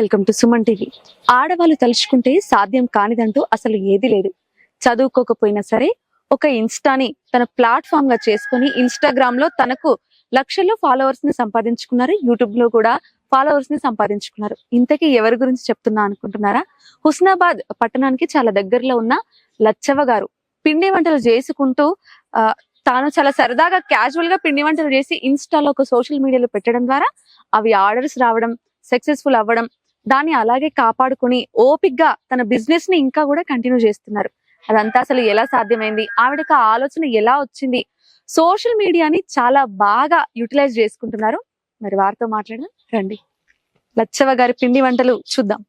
Welcome to Suman TV. ఆడవాళ్ళు తలుచుకుంటే సాధ్యం కానిదంటూ అసలు ఏది లేదు. చదువుకోకపోయినా సరే ఒక ఇన్స్టాని తన ప్లాట్ఫామ్గా చేసుకొని ఇన్స్టాగ్రామ్లో తనకు లక్షల్లో ఫాలోవర్స్ని సంపాదించుకున్నారు. యూట్యూబ్లో కూడా ఫాలోవర్స్ని సంపాదించుకున్నారు. ఇంతకీ ఎవరి గురించి చెప్తున్నా అనుకుంటున్నారా? హుస్నాబాద్ పట్టణానికి చాలా దగ్గరలో ఉన్న లచ్చవ్వ గారు పిండి వంటలు చేసుకుంటూ తాను చాలా సరదాగా క్యాజువల్గా పిండి వంటలు చేసి ఇన్స్టాలో ఒక సోషల్ మీడియాలో పెట్టడం ద్వారా అవి ఆర్డర్స్ రావడం సక్సెస్ఫుల్ అవ్వడం దాన్ని అలాగే కాపాడుకుని ఓపిక్గా తన బిజినెస్ని ఇంకా కూడా కంటిన్యూ చేస్తున్నారు. అదంతా అసలు ఎలా సాధ్యమైంది? ఆవిడకి ఆ ఆలోచన ఎలా వచ్చింది? సోషల్ మీడియాని చాలా బాగా యూటిలైజ్ చేసుకుంటున్నారు. మరి వారితో మాట్లాడడం రండి. లచ్చవ గారి పిండి వంటలు చూద్దాం.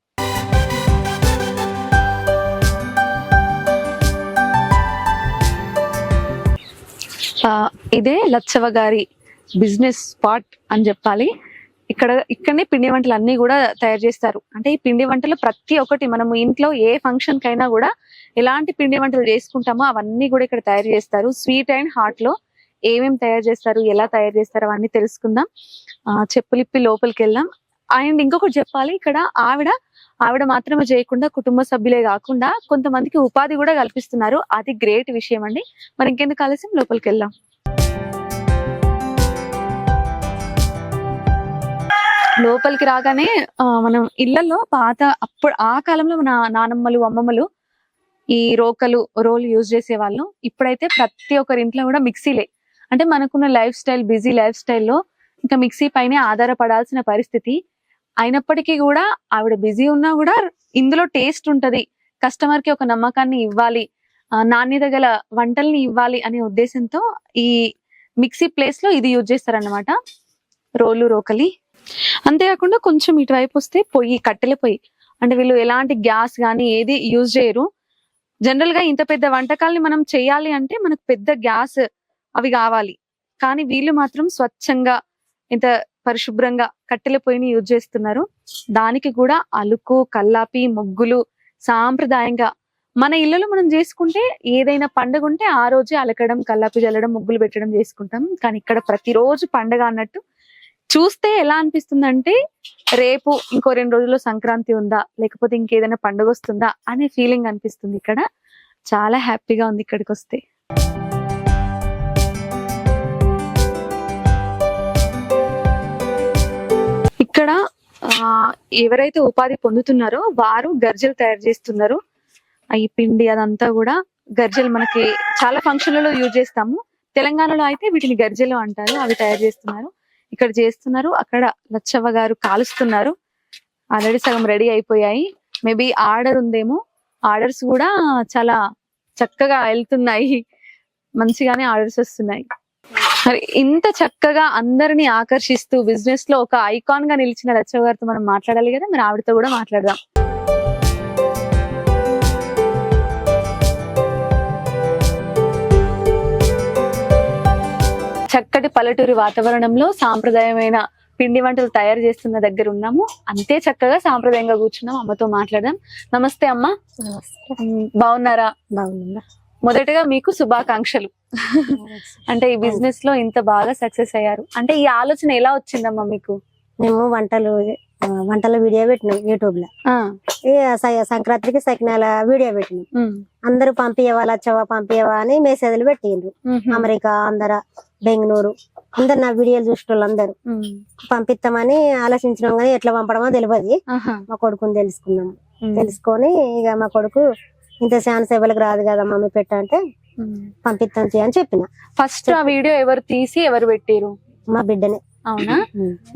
ఇదే లచ్చవ గారి బిజినెస్ స్పాట్ అని చెప్పాలి. ఇక్కడ ఇక్కడనే పిండి వంటలు అన్ని కూడా తయారు చేస్తారు. అంటే ఈ పిండి వంటలు ప్రతి ఒక్కటి మనము ఇంట్లో ఏ ఫంక్షన్ కైనా కూడా ఎలాంటి పిండి వంటలు చేసుకుంటామో అవన్నీ కూడా ఇక్కడ తయారు చేస్తారు. స్వీట్ అండ్ హాట్లో ఏమేమి తయారు చేస్తారు ఎలా తయారు చేస్తారు అవన్నీ తెలుసుకుందాం. ఆ, చెప్పులిప్పి లోపలికి వెళ్దాం అండ్ ఇంకొకటి చెప్పాలి ఇక్కడ ఆవిడ ఆవిడ మాత్రమే చేయకుండా కుటుంబ సభ్యులే కాకుండా కొంతమందికి ఉపాధి కూడా కల్పిస్తున్నారు. అది గ్రేట్ విషయం అండి. మరి ఇంకెందుకు ఆలస్యం? లోపలికి వెళ్దాం లోపలికి రాగానే మనం ఇళ్ళలో పాత అప్పుడు ఆ కాలంలో మన నానమ్మలు అమ్మమ్మలు ఈ రోకలు రోలు యూజ్ చేసేవాళ్ళు. ఇప్పుడైతే ప్రతి ఒక్కరి ఇంట్లో కూడా మిక్సీలే. అంటే మనకున్న లైఫ్ స్టైల్ బిజీ లైఫ్ స్టైల్లో ఇంకా మిక్సీ పైనే ఆధారపడాల్సిన పరిస్థితి. అయినప్పటికీ కూడా ఆవిడ బిజీ ఉన్నా కూడా ఇందులో టేస్ట్ ఉంటది. కస్టమర్కి ఒక నమ్మకాన్ని ఇవ్వాలి ఆ, నాణ్యత గల వంటల్ని ఇవ్వాలి అనే ఉద్దేశంతో ఈ మిక్సీ ప్లేస్లో ఇది యూజ్ చేస్తారన్నమాట. రోలు రోకలి. అంతేకాకుండా కొంచెం ఇటువైపు వస్తే పొయ్యి కట్టెల పొయ్యి. అంటే వీళ్ళు ఎలాంటి గ్యాస్ కానీ ఏది యూజ్ చేయరు. జనరల్గా ఇంత పెద్ద వంటకాల్ని మనం చేయాలి అంటే మనకు పెద్ద గ్యాస్ అవి కావాలి. కానీ వీళ్ళు మాత్రం స్వచ్ఛంగా ఇంత పరిశుభ్రంగా కట్టెల పొయ్యిని యూజ్ చేస్తున్నారు. దానికి కూడా అలుకు కల్లాపి ముగ్గులు సాంప్రదాయంగా మన ఇళ్ళలో మనం చేసుకుంటే ఏదైనా పండుగ ఉంటే ఆ రోజే అలకడం కల్లాపి జల్లడం ముగ్గులు పెట్టడం చేసుకుంటాం. కానీ ఇక్కడ ప్రతిరోజు పండగ అన్నట్టు చూస్తే ఎలా అనిపిస్తుంది అంటే రేపు ఇంకో రెండు రోజుల్లో సంక్రాంతి ఉందా? లేకపోతే ఇంకేదైనా పండుగ వస్తుందా? అనే ఫీలింగ్ అనిపిస్తుంది ఇక్కడ. చాలా హ్యాపీగా ఉంది ఇక్కడికి వస్తే. ఇక్కడ ఆ, ఎవరైతే ఉపాధి పొందుతున్నారో వారు గర్జలు తయారు చేస్తున్నారు. ఈ పిండి అదంతా కూడా గర్జలు మనకి చాలా ఫంక్షన్లలో యూజ్ చేస్తాము. తెలంగాణలో అయితే వీటిని గర్జలు అంటారు. అవి తయారు చేస్తున్నారు. ఇక్కడ చేస్తున్నారు. అక్కడ లచ్చవ్వ గారు కాలుస్తున్నారు. ఆల్రెడీ సగం రెడీ అయిపోయాయి. మేబీ ఆర్డర్ ఉందేమో. ఆర్డర్స్ కూడా చాలా చక్కగా వెళ్తున్నాయి. మంచిగానే ఆర్డర్స్ వస్తున్నాయి. మరి ఇంత చక్కగా అందరిని ఆకర్షిస్తూ బిజినెస్లో ఒక ఐకాన్గా నిలిచిన లచ్చవ్వ గారితో మనం మాట్లాడాలి కదా? మరి ఆవిడతో కూడా మాట్లాడదాం. చక్కటి పల్లెటూరి వాతావరణంలో సాంప్రదాయమైన పిండి వంటలు తయారు చేస్తున్న దగ్గర ఉన్నాము. అంతే చక్కగా సాంప్రదాయంగా కూర్చున్నాం. అమ్మతో మాట్లాడదాం. నమస్తే అమ్మ. బాగున్నారా? బాగుందా మొదటగా మీకు శుభాకాంక్షలు. అంటే ఈ బిజినెస్లో ఇంత బాగా సక్సెస్ అయ్యారు. అంటే ఈ ఆలోచన ఎలా వచ్చిందమ్మా మీకు? మేము వంటలు వంటల వీడియో పెట్టినాం యూట్యూబ్లో సంక్రాంతికి సకినాల వీడియో పెట్టినాం. అందరూ పంపియవా లచ్చవా పంపియవా అని మెసేజ్లు పెట్టిండ్రు. అమెరికా అందర బెంగళూరు. అందరు నా వీడియోలు చూసిన అందరు పంపిస్తామని ఆలోచించినాం కానీ ఎట్లా పంపడమో తెలియదు మా కొడుకుని తెలుసుకున్నాం. తెలుసుకొని ఇక మా కొడుకు ఇంత శాన సేవలకు రాదు కదా మమ్మీ పెట్టంటే ఉమ్. పంపిస్తాం తీ అని చెప్పిన. ఫస్ట్ ఆ వీడియో ఎవరు తీసి ఎవరు పెట్టారు మా బిడ్డనే. అవునా?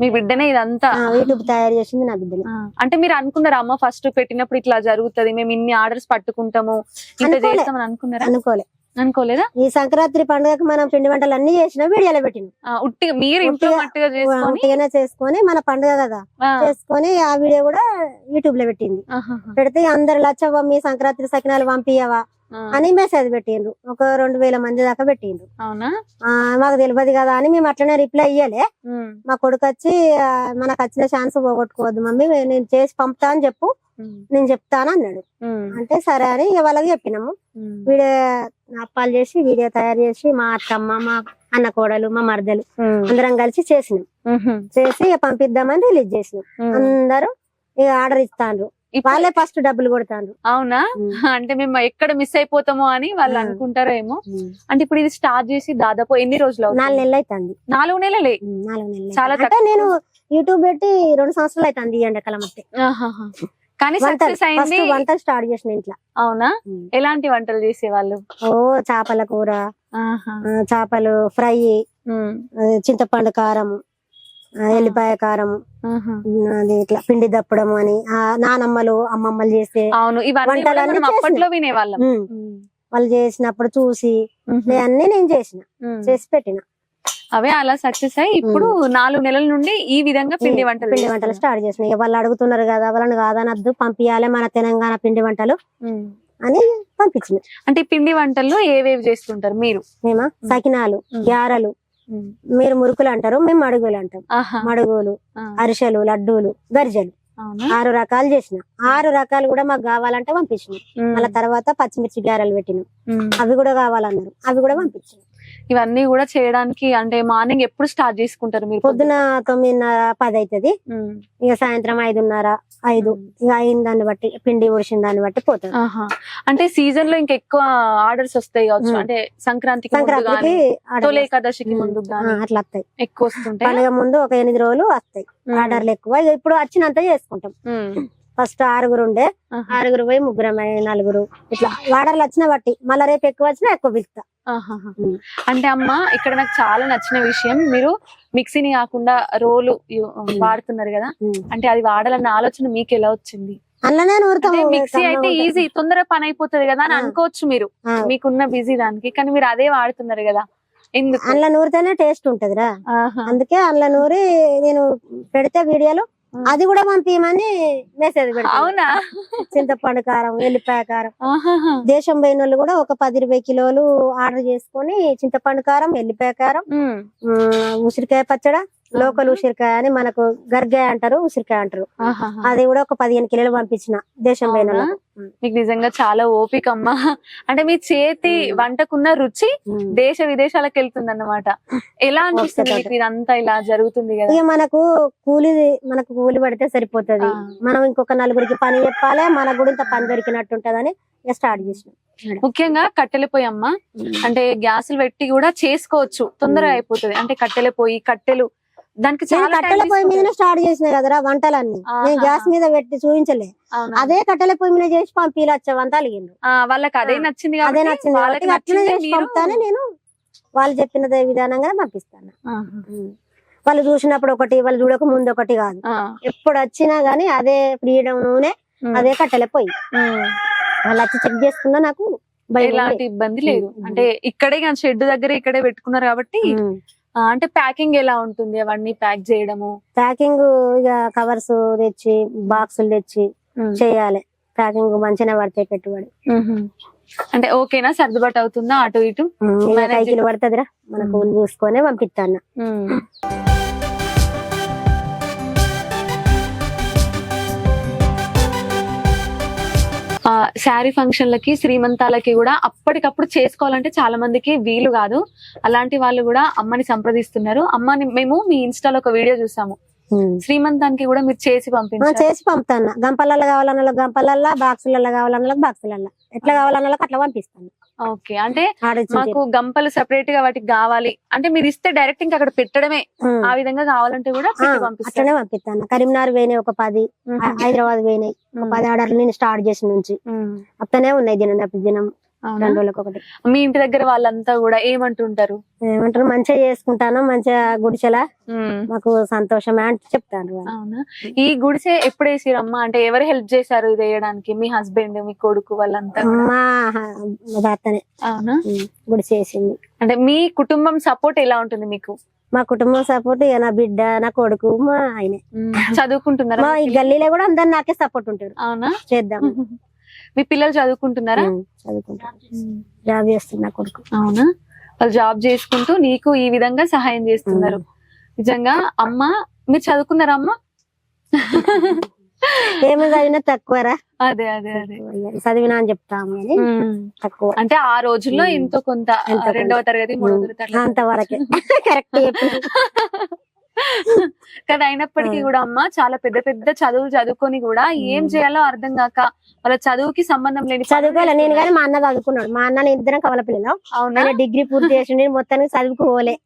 మీ బిడ్డనే ఇదంతా? యూట్యూబ్ తయారు చేసింది నా బిడ్డనే. అంటే మీరు అనుకున్నారా అమ్మ ఫస్ట్ పెట్టినప్పుడు ఇట్లా జరుగుతది మేము ఇన్ని ఆర్డర్స్ పట్టుకుంటాము ఇంత. చేస్తామని అనుకున్నారా? అనుకోలే. అనుకోలేదా? ఈ సంక్రాంతి పండుగకి మనం పిండి వంటలు అన్ని చేసిన వీడియోలో పెట్టిన. ఆ, ఉట్టిగా మీరు చేసుకొని ఉట్టిగానే చేసుకొని మన పండుగ కదా చేసుకొని ఆ వీడియో కూడా యూట్యూబ్లో పెట్టింది. పెడితే అందరు లచ్చవ్వ మీ సంక్రాంతి సకినాలు పంపియవా అని మెసేజ్ పెట్టిండ్రు. ఒక రెండు వేల మంది దాకా పెట్టిండ్రు. అవునా? ఆ, మాకు తెలియదు కదా అని మేము అట్లనే రిప్లై ఇయ్యలే. మా కొడుకు వచ్చి మనకు వచ్చిన ఛాన్స్ పోగొట్టుకోవద్దు మమ్మీ నేను చేసి పంపుతా అని చెప్పు. నేను చెప్తాను అన్నాడు. అంటే సరే అని వాళ్ళకి చెప్పినాము. వీడియో అప్పాలు చేసి వీడియో తయారు చేసి మా అత్తమ్మ మా అన్న కోడలు మా మరదలు అందరం కలిసి చేసినాం. చేసి పంపిద్దామని రిలీజ్ చేసినాం. అందరూ ఇక ఆర్డర్ ఇప్పుడు- వాళ్ళే ఫస్ట్ డబ్బులు కొడతాండ్రు అవునా? అంటే మేము ఎక్కడ మిస్ అయిపోతామో అని వాళ్ళు. అనుకుంటారేమో. అంటే ఇప్పుడు ఇది స్టార్ట్ చేసి దాదాపు ఎన్ని రోజులు నాలుగు? నెలలు అవుతుంది నాలుగు నెలలే? నాలుగు నెలలు. చాలా. అంటే నేను యూట్యూబ్ పెట్టి రెండు సంవత్సరాలు అవుతుంది ఎండాకాలం అంటే. కానీ సక్సెస్ అయింది. వంటలు స్టార్ట్ చేసిన ఇంట్లో. అవునా? ఎలాంటి వంటలు చేసేవాళ్ళు? ఓ చేపల కూర చేపలు ఫ్రై చింతపండు కారం ఎల్లిపాయ కారం. అది ఇట్లా పిండి దప్పడం అని ఆ నానమ్మలు అమ్మమ్మలు చేసే అవును వంటలన్నీ అప్పట్లో. వినేవాళ్ళం వాళ్ళు చేసినప్పుడు చూసి అన్ని నేను చేసిన. చేసి పెట్టిన అవే అలా సక్సెస్ అయ్యి ఇప్పుడు నాలుగు నెలల నుండి ఈ విధంగా పిండి వంటలు పిండి వంటలు. స్టార్ట్ చేసిన ఇక వాళ్ళు అడుగుతున్నారు కదా వాళ్ళని కాదనద్దు పంపించాలి మన తెలంగాణ పిండి వంటలు. అని పంపించిన అంటే పిండి వంటల్లో ఏవేవి చేస్తుంటారు మీరు మేమా సకినాలు. గ్యారలు. మీరు మురుకులు అంటారు మేము మడుగులు అంటాం. మడుగులు. అరిసెలు లడ్డూలు గరిజలు ఆరు రకాలు చేసిన ఆరు రకాలు కూడా మాకు కావాలంటే పంపించిన. మళ్ళీ తర్వాత పచ్చిమిర్చి గారెలు పెట్టినాం. అవి కూడా కావాలన్నారు అవి కూడా పంపించిన ఇవన్నీ కూడా చేయడానికి అంటే మార్నింగ్ ఎప్పుడు స్టార్ట్ చేసుకుంటారు మీరు పొద్దున తొమ్మిదిన్నర పది అవుతుంది. ఇక సాయంత్రం ఐదున్నర ఐదు ఇక అయిన దాన్ని బట్టి పిండి ఉడిసిన దాన్ని బట్టి పోతుంది. అంటే సీజన్లో ఇంకా ఎక్కువ ఆర్డర్స్ వస్తాయి కావచ్చు. అంటే సంక్రాంతికి ముందు సంక్రాంతికి తొలి. ఏకాదశికి. ముందు అట్లా వస్తాయి ఎక్కువ వస్తుంటాయి పండుగ ముందు ఒక ఎనిమిది రోజులు వస్తాయి. ఆర్డర్లు ఎక్కువ ఇక ఇప్పుడు వచ్చినంత చేసుకుంటాం. ఫస్ట్ ఆరుగురు ఉండే. ఆరుగురు పోయి ముగ్గురు నలుగురు ఇట్లా ఆర్డర్లు వచ్చిన బట్టి మళ్ళీ రేపు ఎక్కువ వచ్చినా ఎక్కువ పిలుస్తా. అంటే అమ్మ ఇక్కడ నాకు చాలా నచ్చిన విషయం మీరు మిక్సీని కాకుండా రోలు వాడుతున్నారు కదా. అంటే అది వాడాలన్న ఆలోచన మీకు ఎలా వచ్చింది అంటే మిక్సీ అయితే ఈజీ తొందరగా పని అయిపోతుంది కదా అని. అనుకోవచ్చు మీరు. మీకున్న బిజీ దానికి కానీ మీరు అదే వాడుతున్నారు కదా ఎందుకు అందులో నూరితేనే టేస్ట్ ఉంటదిరా. అందుకే అందులో నూరి నేను పెడితే వీడియోలు. అది కూడా పంపించమని మెసేజ్ పెడతా అవునా? చింతపండు కారం ఎల్లిపాయ కారం. దేశం పోయిన వాళ్ళు కూడా ఒక పది ఇరవై కిలోలు ఆర్డర్ చేసుకొని చింతపండు కారం ఎల్లిపాయ కారం ఉసిరికాయ పచ్చడ లోకల్ ఉసిరికాయ అని మనకు గర్గాయ అంటారు ఉసిరికాయ అంటారు. అది కూడా ఒక పదిహేను కిలోలు పంపించిన దేశం? వాళ్ళకు. మీకు నిజంగా చాలా ఓపిక అమ్మా అంటే మీ చేతి. వంటకున్న రుచి. దేశ విదేశాలకు వెళ్తుంది అన్నమాట ఎలా అనిపిస్తుంది ఇదంతా ఇలా జరుగుతుంది కదా ఇక మనకు కూలి మనకు కూలి పడితే సరిపోతది. మనం ఇంకొక నలుగురికి పని చెప్పాలి మనకు కూడా ఇంత పని దొరికినట్టు ఉంటదని స్టార్ట్ చేసినాం ముఖ్యంగా కట్టెల పొయ్యి అమ్మ అంటే గ్యాసులు పెట్టి కూడా చేసుకోవచ్చు తొందరగా. అయిపోతుంది అంటే కట్టెల పొయ్యి కట్టెలు దానికి కట్టెల పొయ్యి మీదనే. స్టార్ట్ చేసిన కదరా వంటలన్నీ నేను. గ్యాస్ మీద పెట్టి చూపించలే? అదే కట్టెల పొయ్యి మీద చేసి పంపిలు వచ్చే వంట అలిగిండ్రు ఆ, వాళ్ళకి అదే. నచ్చింది అదే నచ్చింది వాళ్ళకి అట్లనే చేసి పంపుతానే నేను వాళ్ళు చెప్పినదే విధానంగా పంపిస్తాను. వాళ్ళు చూసినప్పుడు ఒకటి వాళ్ళు చూడక ముందు ఒకటి కాదు. ఎప్పుడు వచ్చినా గానీ అదే ఫ్రీడమ్ నూనె. అదే కట్టెల పొయ్యి. వాళ్ళు వచ్చి చెక్ చేసుకున్నా నాకు ఎలాంటి. ఇబ్బంది లేదు. అంటే ఇక్కడే షెడ్ దగ్గర ఇక్కడే పెట్టుకున్నారు కాబట్టి అంటే ప్యాకింగ్ ఎలా ఉంటుంది అవన్నీ ప్యాక్ చేయడము? ప్యాకింగ్ ఇక కవర్స్ తెచ్చి బాక్సులు తెచ్చి చేయాలి. ప్యాకింగ్ మంచిగా పడతాయి పెట్టుబడి. అంటే ఓకేనా? సర్దుబాటు అవుతుందా అటు ఇటు? పడుతుందిరా. మనకు. చూసుకొని పంపిస్తాను. శారీ ఫంక్షన్లకి శ్రీమంతాలకి కూడా అప్పటికప్పుడు చేసుకోవాలంటే చాలా మందికి వీలు కాదు. అలాంటి వాళ్ళు కూడా అమ్మని సంప్రదిస్తున్నారు. అమ్మని మేము మీ ఇన్స్టాలో ఒక వీడియో చూసాము. శ్రీమంతానికి కూడా మీరు చేసి పంపించారు. చేసి పంపుతాను. గంపలల్లో కావాలన్న గంపలల్లో బాక్సులలో కావాలన్న బాక్సులల్లో. ఎట్లా కావాలన్న అట్లా పంపిస్తాను. ఓకే. అంటే మాకు గంపలు సెపరేట్గా వాటికి కావాలి. అంటే మీరు ఇస్తే డైరెక్ట్ ఇంకా అక్కడ పెట్టడమే. ఆ విధంగా కావాలంటే కూడా అట్లనే పంపిస్తాను. కరీంనగర్ పోయినాయి ఒక పది. హైదరాబాద్ పోయినాయి. ఒక. పది ఆర్డర్లు నేను స్టార్ట్ చేసిన నుంచి. అట్లనే ఉన్నాయి దినం తప్పి దినం? రెండు రోజులకు ఒకటి మీ ఇంటి దగ్గర వాళ్ళంతా కూడా ఏమంటుంటారు? ఏమంటారు? మంచిగా చేసుకుంటాను మంచిగా గుడిచెలా ఉమ్. మాకు సంతోషమే అంటే చెప్తాను. అవునా? ఈ గుడిసె ఎప్పుడు వేసిరమ్మా అంటే ఎవరు హెల్ప్ చేశారు ఇది వేయడానికి? మీ హస్బెండ్ మీ కొడుకు వాళ్ళంతా? మా భర్తనే అవునా? ఉమ్, గుడి చేసింది అంటే మీ కుటుంబం సపోర్ట్ ఎలా ఉంటుంది మీకు? మా కుటుంబం సపోర్ట్ నా బిడ్డ నా కొడుకు మా ఆయనే. చదువుకుంటున్నారా మా ఈ? గల్లీలో కూడా అందరు నాకే సపోర్ట్ ఉంటారు. అవునా? చేద్దాం. మీ పిల్లలు చదువుకుంటున్నారా? జాబ్ చేస్తున్నా కొడుకు. అవునా? వాళ్ళు జాబ్ చేసుకుంటూ నీకు ఈ విధంగా సహాయం చేస్తున్నారు. నిజంగా అమ్మ మీరు చదువుకున్నారా అమ్మ? ఏమి చదివినా తక్కువరా? అదే అదే అదే. చదివినా అని చెప్తాము కానీ. తక్కువ. అంటే ఆ రోజుల్లో. ఎంతో కొంత. రెండవ తరగతి మూడవ తరగతి అంతవరకే. కరెక్ట్ కదా అయినప్పటికీ కూడా అమ్మ చాలా పెద్ద పెద్ద చదువులు చదువుకొని కూడా ఏం. చేయాలో అర్థం కాక వాళ్ళ చదువుకి సంబంధం లేని పనులు చదువుకోలే నేను. కానీ మా అన్న చదువుకున్నాడు. మా అన్న నేను ఇద్దరం కవల పిల్లలు. అవునా? డిగ్రీ పూర్తి చేసిండి. మొత్తానికి చదువుకోలే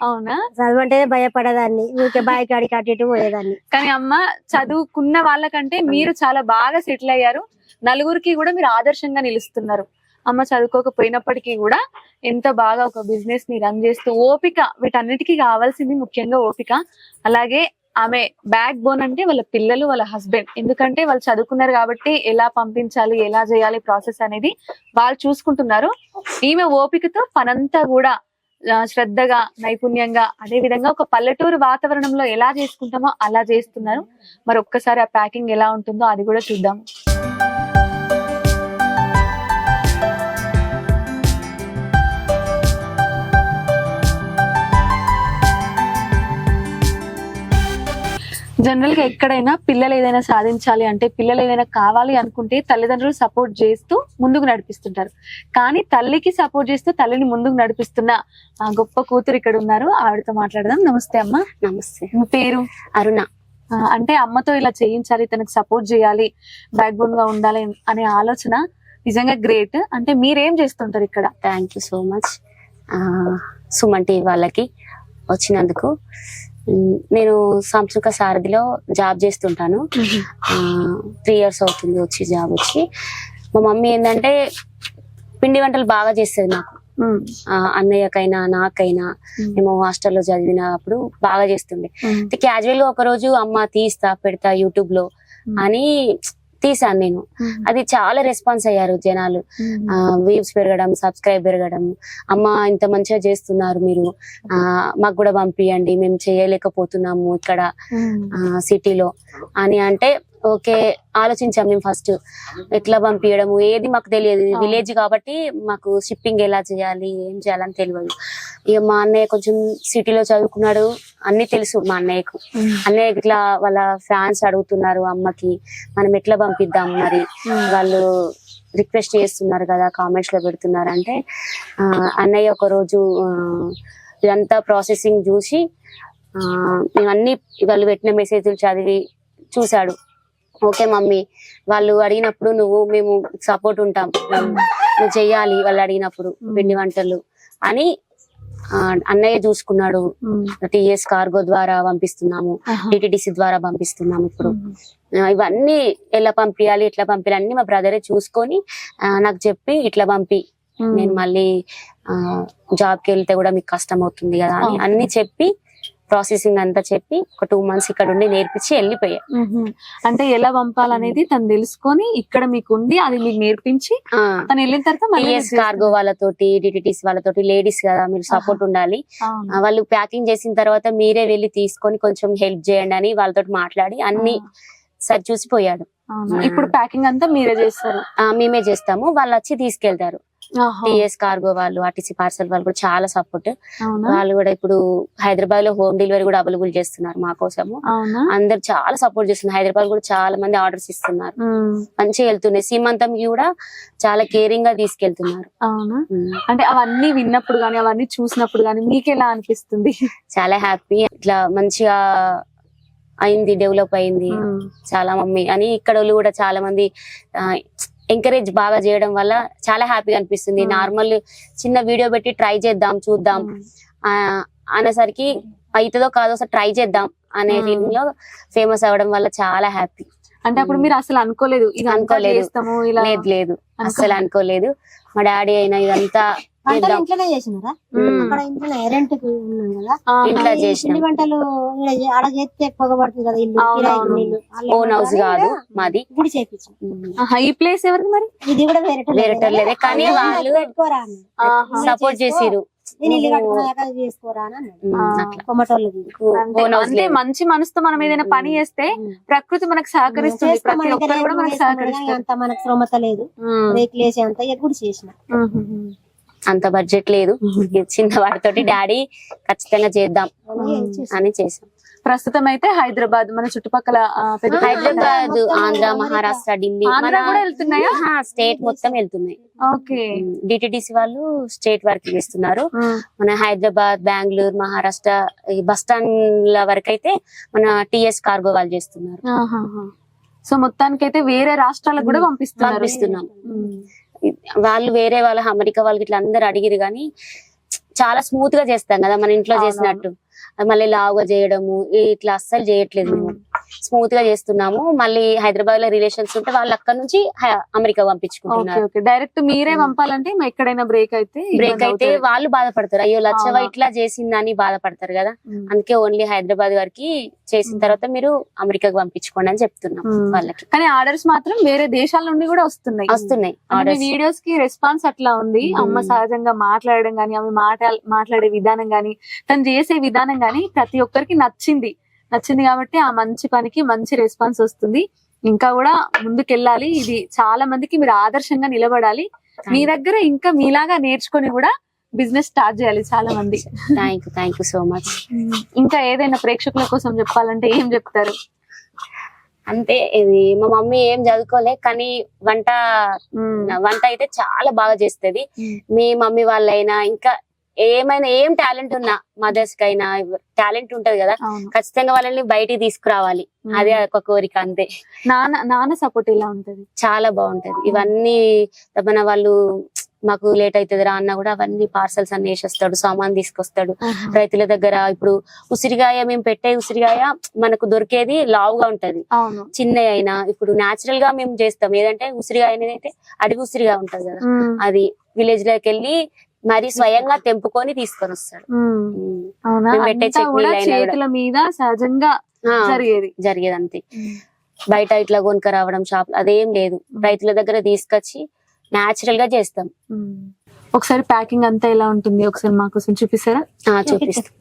అవునా? చదువు భయపడేదాన్ని. ఊరికే బాయ్ కాడికి అటు ఇటు పోయేదాన్ని. కానీ అమ్మ చదువుకున్న వాళ్ళకంటే మీరు చాలా బాగా సెటిల్ అయ్యారు. నలుగురికి కూడా మీరు ఆదర్శంగా నిలుస్తున్నారు. అమ్మ చదువుకోకపోయినప్పటికీ కూడా ఎంత బాగా ఒక బిజినెస్ని రన్ చేస్తూ ఓపిక వీటన్నిటికీ కావాల్సింది ముఖ్యంగా ఓపిక. అలాగే ఆమె బ్యాక్ బోన్ అంటే వాళ్ళ పిల్లలు వాళ్ళ హస్బెండ్ ఎందుకంటే వాళ్ళు చదువుకున్నారు కాబట్టి ఎలా పంపించాలి ఎలా చేయాలి ప్రాసెస్ అనేది వాళ్ళు చూసుకుంటున్నారు. ఈమె ఓపికతో పనంతా కూడా శ్రద్ధగా నైపుణ్యంగా అదే విధంగా ఒక పల్లెటూరు వాతావరణంలో ఎలా చేసుకుంటామో అలా చేస్తున్నారు. మరి ఒక్కసారి ఆ ప్యాకింగ్ ఎలా ఉంటుందో అది కూడా చూద్దాం. జనరల్గా ఎక్కడైనా పిల్లలు ఏదైనా సాధించాలి అంటే పిల్లలు ఏదైనా కావాలి అనుకుంటే తల్లిదండ్రులు సపోర్ట్ చేస్తూ ముందుకు నడిపిస్తుంటారు. కానీ తల్లికి సపోర్ట్ చేస్తూ తల్లిని ముందుకు నడిపిస్తున్న ఆ గొప్ప కూతురు ఇక్కడ ఉన్నారు. ఆవిడతో మాట్లాడదాం. నమస్తే అమ్మ. నమస్తే. మీ పేరు? అరుణ. అంటే అమ్మతో ఇలా చేయించాలి తనకు సపోర్ట్ చేయాలి బ్యాక్ బోన్గా ఉండాలి అనే ఆలోచన నిజంగా గ్రేట్ అంటే మీరేం చేస్తుంటారు ఇక్కడ? Thank you so much Suman TV వాళ్ళకి వచ్చినందుకు నేను సంస్కృత సారథిలో జాబ్ చేస్తుంటాను. త్రీ ఇయర్స్ అవుతుంది వచ్చి జాబ్ వచ్చి. మా మమ్మీ ఏంటంటే పిండి వంటలు బాగా చేస్తుంది నాకు. అన్నయ్యకైనా నాకైనా మేము. హాస్టల్లో చదివినప్పుడు బాగా చేస్తుండే. క్యాజువల్గా ఒక రోజు అమ్మ తీస్తా పెడతా యూట్యూబ్లో అని తీసాను నేను. అది చాలా రెస్పాన్స్ అయ్యారు జనాలు. వ్యూస్ పెరగడం సబ్స్క్రైబ్ పెరగడం. అమ్మ ఇంత మంచిగా చేస్తున్నారు మీరు. ఆ మాకు కూడా పంపియండి. మేము చేయలేకపోతున్నాము ఇక్కడ సిటీలో. అని అంటే ఓకే ఆలోచించాం మేము ఫస్ట్. ఎట్లా పంపించడము ఏది మాకు తెలియదు. విలేజ్ కాబట్టి మాకు షిప్పింగ్ ఎలా చేయాలి? ఏం చేయాలని తెలియదు. ఇక మా అన్నయ్య కొంచెం సిటీలో చదువుకున్నాడు. అన్ని తెలుసు మా అన్నయ్యకు. అన్నయ్య ఇట్లా వాళ్ళ ఫ్యాన్స్ అడుగుతున్నారు అమ్మకి మనం ఎట్లా పంపిద్దాం మరి? వాళ్ళు రిక్వెస్ట్ చేస్తున్నారు కదా కామెంట్స్లో పెడుతున్నారు అంటే అన్నయ్య ఒక రోజు ఇదంతా ప్రాసెసింగ్ చూసి మేము అన్ని వాళ్ళు పెట్టిన మెసేజ్లు చదివి చూశాడు. ఓకే మమ్మీ వాళ్ళు అడిగినప్పుడు నువ్వు మేము సపోర్ట్ ఉంటాం. నువ్వు చెయ్యాలి వాళ్ళు అడిగినప్పుడు పిండి వంటలు అని అన్నయ్య చూసుకున్నాడు. టిఎస్ కార్గో ద్వారా పంపిస్తున్నాము. టిటిడిసి ద్వారా పంపిస్తున్నాము ఇప్పుడు. ఇవన్నీ ఎలా పంపించాలి ఎట్లా పంపించాలి అన్ని మా బ్రదరే చూసుకొని నాకు చెప్పి ఇట్లా పంపి. నేను మళ్ళీ జాబ్కి వెళ్తే కూడా మీకు కష్టం అవుతుంది కదా అని. అన్ని చెప్పి ప్రాసెసింగ్ అంతా చెప్పి ఒక టూ మంత్స్ ఇక్కడ ఉండి నేర్పించి వెళ్ళిపోయా. అంటే ఎలా పంపాలనేది తను తెలుసుకొని ఇక్కడ మీకు ఉంది అది మీకు నేర్పించి తను వెళ్ళిన తర్వాత కార్గో వాళ్ళతోటి డిటిటిస్ వాళ్ళతోటి లేడీస్ కదా మీరు సపోర్ట్ ఉండాలి. వాళ్ళు ప్యాకింగ్ చేసిన తర్వాత మీరే వెళ్ళి తీసుకొని కొంచెం హెల్ప్ చేయండి అని వాళ్ళతో మాట్లాడి అన్ని సరి చూసిపోయాడు. ఇప్పుడు ప్యాకింగ్ అంతా మీరే చేస్తారు. మేమే చేస్తాము. వాళ్ళు వచ్చి తీసుకెళ్తారు. టిఎస్ కార్గో వాళ్ళు ఆర్టీసీ పార్సల్ వాళ్ళు కూడా చాలా సపోర్ట్. వాళ్ళు కూడా ఇప్పుడు హైదరాబాద్లో హోమ్ డెలివరీ కూడా అవైలబుల్ చేస్తున్నారు మా కోసము. అందరు చాలా సపోర్ట్ చేస్తున్నారు. హైదరాబాద్ కూడా చాలా మంది ఆర్డర్స్ ఇస్తున్నారు. మంచిగా వెళ్తున్నాయి. సీమంతం కూడా చాలా కేరింగ్గా తీసుకెళ్తున్నారు. అంటే అవన్నీ విన్నప్పుడు గానీ అవన్నీ చూసినప్పుడు గానీ మీకు ఎలా అనిపిస్తుంది? చాలా హ్యాపీ. ఇట్లా మంచిగా అయింది డెవలప్ అయింది. చాలా మమ్మీ అని ఇక్కడ వాళ్ళు కూడా చాలా మంది ఎంకరేజ్ బాగా చేయడం వల్ల చాలా హ్యాపీగా అనిపిస్తుంది. Hmm. నార్మల్ చిన్న వీడియో పెట్టి ట్రై చేద్దాం చూద్దాం. ఆ అనేసరికి అవుతుందో కాదో ఒకసారి ట్రై చేద్దాం అనే Hmm. ఫీలింగ్లో ఫేమస్ అవ్వడం వల్ల చాలా హ్యాపీ అంటే అప్పుడు మీరు అసలు అనుకోలేదు ఇది అనుకోలేదు. లేదు లేదు. అస్సలు అనుకోలేదు. మా డాడీ అయినా ఇదంతా వంటలు చేద్దాం. ఇంట్లోనే చేసినారా ఉమ్. అక్కడ ఇంట్లోనే రెంట్కి ఉన్నాం కదా ఆహా. ఇంట్లో ఈ చేసినాం. పిండి వంటలు ఈడ చే- ఆడ చేస్తే పొగబడుతుంది కదా ఇల్లు అవును, కిరాయికి అవును. నీళ్ళు. వాళ్ళు ఓన్ హౌస్ ఏమంటారు? కాదు మాది ఇప్పుడు చేపించాం ఆహా, ఈ ప్లేస్ ఎవరిది మరి ఇది కూడా వేరే. కానీ వాళ్ళు. సపోర్ట్ చేసిరు అంటే ఓన్ హౌస్ అంటే లేదు మంచి మనసుతో మనం ఏదైనా పని చేస్తే. ప్రకృతి మనకు సహకరిస్తుంది ప్రతి ఒక్కరు కూడా మనకు సహకరిస్తారు అంత మనకు శ్రమత లేదు వేసి అంత ఇది కూడా చేసిన. అంత బడ్జెట్ లేదు చిన్న వాటితోటి డాడీ ఖచ్చితంగా చేద్దాం అని చేసాం. ప్రస్తుతం అయితే హైదరాబాద్ మన చుట్టుపక్కల హైదరాబాద్ ఆంధ్ర. మహారాష్ట్ర ఢిల్లీ స్టేట్ మొత్తం వెళ్తున్నాయి ఓకే డిటిడిసి వాళ్ళు స్టేట్ వర్క్ చేస్తున్నారు. మన హైదరాబాద్ బెంగళూరు మహారాష్ట్ర ఈ బస్ స్టాండ్ల వరకు అయితే మన టిఎస్ కార్గో వాళ్ళు చేస్తున్నారు. సో మొత్తానికి అయితే వేరే రాష్ట్రాలకు కూడా పంపిస్తున్నారు పంపిస్తున్నాం. వాళ్ళు వేరే వాళ్ళ అమెరికా వాళ్ళకి ఇట్లా అందరు అడిగిరు కానీ చాలా స్మూత్గా చేస్తాం కదా మన ఇంట్లో. చేసినట్టు. మళ్ళీ లావుగా చేయడము ఇట్లా అస్సలు చేయట్లేదు మేము. స్మూత్గా చేస్తున్నాము మళ్ళీ హైదరాబాద్లో రిలేషన్స్ ఉంటే వాళ్ళు అక్కడ నుంచి అమెరికా పంపించుకుంటున్నారు ఓకే డైరెక్ట్ మీరే. పంపాలంటే ఎక్కడైనా బ్రేక్ అయితే బ్రేక్ అయితే. వాళ్ళు బాధపడతారు అయ్యో లచ్చవ. ఇట్లా చేసిందని బాధపడతారు కదా. అందుకే ఓన్లీ హైదరాబాద్ వరకు చేసిన. తర్వాత మీరు అమెరికాకి పంపించుకోండి అని చెప్తున్నాం. వాళ్ళకి కానీ ఆర్డర్స్ మాత్రం వేరే దేశాల నుండి కూడా వస్తున్నాయి వస్తున్నాయి వీడియోస్కి రెస్పాన్స్ అట్లా ఉంది మ్మ్. అమ్మ సహజంగా మాట్లాడడం గానీ ఆమె మాట మాట్లాడే విధానం గానీ తను చేసే విధానం గానీ ప్రతి ఒక్కరికి నచ్చింది నచ్చింది కాబట్టి ఆ మంచి పనికి మంచి రెస్పాన్స్ వస్తుంది. ఇంకా కూడా ముందుకెళ్ళాలి. ఇది చాలా మందికి మీరు ఆదర్శంగా నిలబడాలి. మీ దగ్గర ఇంకా మీలాగా నేర్చుకొని కూడా బిజినెస్ స్టార్ట్ చేయాలి చాలా మంది. Thank you thank you so much ఇంకా ఏదైనా ప్రేక్షకుల కోసం చెప్పాలంటే ఏం చెప్తారు? అంతే ఇది మా మమ్మీ ఏం చదువుకోలే కానీ వంట. వంట అయితే చాలా బాగా చేస్తది. మీ మమ్మీ వాళ్ళైనా ఇంకా ఏమైనా ఏం టాలెంట్ ఉన్నా మదర్స్ కైనా టాలెంట్ ఉంటది కదా ఖచ్చితంగా వాళ్ళని బయటికి తీసుకురావాలి. అదే ఒక కోరిక అంతే. నాన్న నాన్న సపోర్ట్ ఇలా ఉంటది? చాలా బాగుంటది. ఇవన్నీ మన వాళ్ళు మాకు లేట్ అవుతుంది రా అన్న కూడా అవన్నీ పార్సల్స్ అన్ని వేసేస్తాడు సామాన్ తీసుకొస్తాడు. రైతుల దగ్గర ఇప్పుడు ఉసిరిగాయ మేము పెట్టే ఉసిరిగాయ మనకు దొరికేది లావుగా ఉంటది. చిన్న అయినా ఇప్పుడు నాచురల్గా మేము చేస్తాం. ఏదంటే ఉసిరిగాయ అనేది అయితే అడవి ఉసిరిగా ఉంటది కదా. అది విలేజ్లోకి వెళ్ళి మరి స్వయంగా తెంపుకొని తీసుకొని వస్తాడు. పెట్టే. చేతుల మీద సహజంగా జరిగేది. జరిగేది అంతే. బయట ఇట్లా కొనుక రావడం షాప్ అదేం లేదు. రైతుల దగ్గర తీసుకొచ్చి నాచురల్గా చేస్తాం. ఒకసారి ప్యాకింగ్ అంతా ఎలా ఉంటుంది? ఒకసారి మా కోసం చూపిస్తారా? చూపిస్తాం.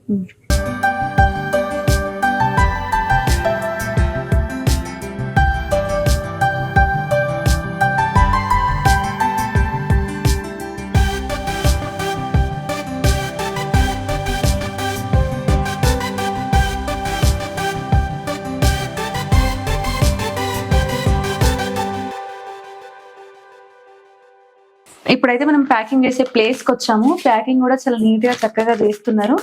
ఇప్పుడైతే మనం ప్యాకింగ్ చేసే ప్లేస్కి వచ్చాము. ప్యాకింగ్ కూడా చాలా నీట్గా చక్కగా చేస్తున్నారు.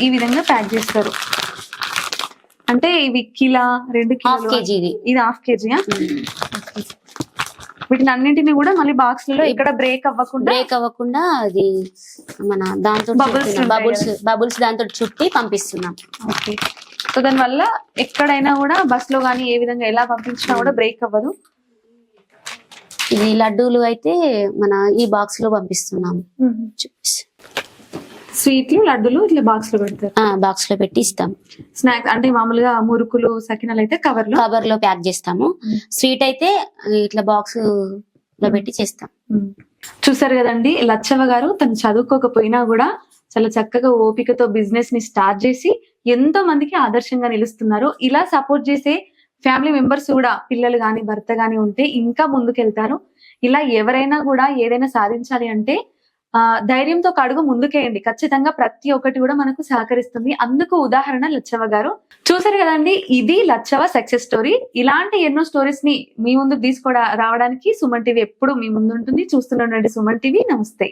ఈ విధంగా ప్యాక్ చేస్తారు. అంటే ఇవి కిలా రెండు కిలో కేజీ ఇది హాఫ్ కేజీయా ఉమ్. వీటిని అన్నింటిని కూడా మళ్ళీ బాక్స్లలో ఇక్కడ బ్రేక్ అవ్వకుండా బ్రేక్ అవ్వకుండా అది మన దాంతో బబుల్స్ కదా. బబుల్స్ దాంతో చుట్టి పంపిస్తున్నాం. ఓకే సో దాని వల్ల ఎక్కడైనా కూడా బస్లో కానీ ఏ విధంగా ఎలా పంపించినా కూడా బ్రేక్ అవ్వదు. ఇది లడ్డూలు అయితే మన ఈ బాక్స్లో పంపిస్తున్నాం స్వీట్లు లడ్డులు ఇట్లా బాక్స్లో పెడతారు. బాక్స్లో పెట్టి ఇస్తాం. స్నాక్స్ అంటే మామూలుగా మురుకులు సకినాలు అయితే కవర్లో? కవర్లో ప్యాక్ చేస్తాము. స్వీట్ అయితే ఇట్లా బాక్స్లో పెట్టి చేస్తాం. చూసారు కదండి లచ్చవ్వ గారు తను చదువుకోకపోయినా కూడా చాలా చక్కగా ఓపికతో బిజినెస్ని స్టార్ట్ చేసి ఎంతో మందికి ఆదర్శంగా నిలుస్తున్నారు. ఇలా సపోర్ట్ చేసే ఫ్యామిలీ మెంబర్స్ కూడా పిల్లలు కానీ భర్త గాని ఉంటే ఇంకా ముందుకెళ్తారు. ఇలా ఎవరైనా కూడా ఏదైనా సాధించాలి అంటే ఆ ధైర్యంతో ఒక అడుగు ముందుకేయండి ఖచ్చితంగా ప్రతి ఒక్కటి కూడా మనకు సహకరిస్తుంది. అందుకు ఉదాహరణ లచ్చవ్వ గారు. చూసారు కదండి ఇది లచ్చవ సక్సెస్ స్టోరీ ఇలాంటి ఎన్నో స్టోరీస్ని మీ ముందు తీసుకోవడా రావడానికి సుమన్ టీవీ ఎప్పుడు మీ ముందు ఉంటుంది చూస్తుండండి సుమన్ టీవీ. నమస్తే.